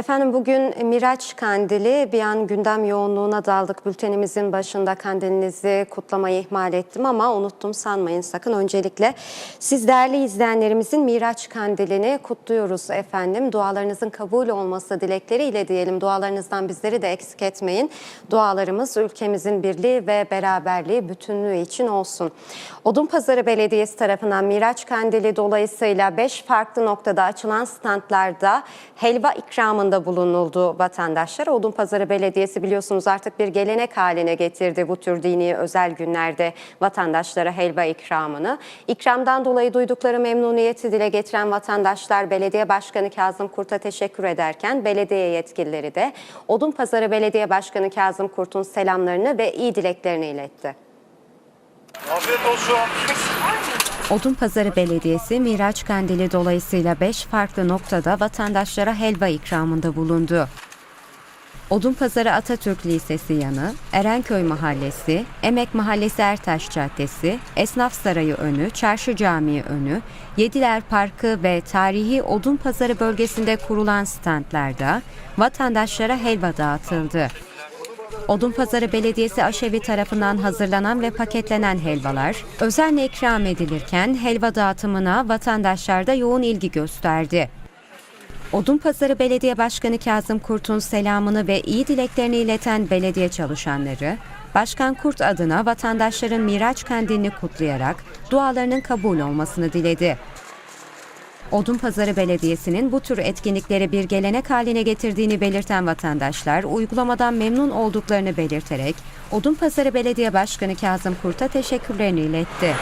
Efendim bugün Miraç Kandili bir an gündem yoğunluğuna daldık. Bültenimizin başında kandilinizi kutlamayı ihmal ettim ama unuttum sanmayın sakın. Öncelikle siz değerli izleyenlerimizin Miraç Kandilini kutluyoruz efendim. Dualarınızın kabul olması dilekleriyle diyelim. Dualarınızdan bizleri de eksik etmeyin. Dualarımız ülkemizin birliği ve beraberliği, bütünlüğü için olsun. Odunpazarı Belediyesi tarafından Miraç Kandili dolayısıyla 5 farklı noktada açılan standlarda helva ikramında bulunuldu vatandaşlar. Odunpazarı Belediyesi biliyorsunuz artık bir gelenek haline getirdi bu tür dini özel günlerde vatandaşlara helva ikramını. İkramdan dolayı duydukları memnuniyeti dile getiren vatandaşlar Belediye Başkanı Kazım Kurt'a teşekkür ederken belediye yetkilileri de Odunpazarı Belediye Başkanı Kazım Kurt'un selamlarını ve iyi dileklerini iletti. Afiyet olsun. Odunpazarı Belediyesi Miraç Kandili dolayısıyla 5 farklı noktada vatandaşlara helva ikramında bulundu. Odunpazarı Atatürk Lisesi yanı, Erenköy Mahallesi, Emek Mahallesi Ertaş Caddesi, Esnaf Sarayı önü, Çarşı Camii önü, Yediler Parkı ve tarihi Odunpazarı bölgesinde kurulan standlarda vatandaşlara helva dağıtıldı. Odunpazarı Belediyesi aşevi tarafından hazırlanan ve paketlenen helvalar özenle ikram edilirken helva dağıtımına vatandaşlar da yoğun ilgi gösterdi. Odunpazarı Belediye Başkanı Kazım Kurt'un selamını ve iyi dileklerini ileten belediye çalışanları, Başkan Kurt adına vatandaşların Miraç Kandilini kutlayarak dualarının kabul olmasını diledi. Odunpazarı Belediyesi'nin bu tür etkinlikleri bir gelenek haline getirdiğini belirten vatandaşlar uygulamadan memnun olduklarını belirterek Odunpazarı Belediye Başkanı Kazım Kurt'a teşekkürlerini iletti.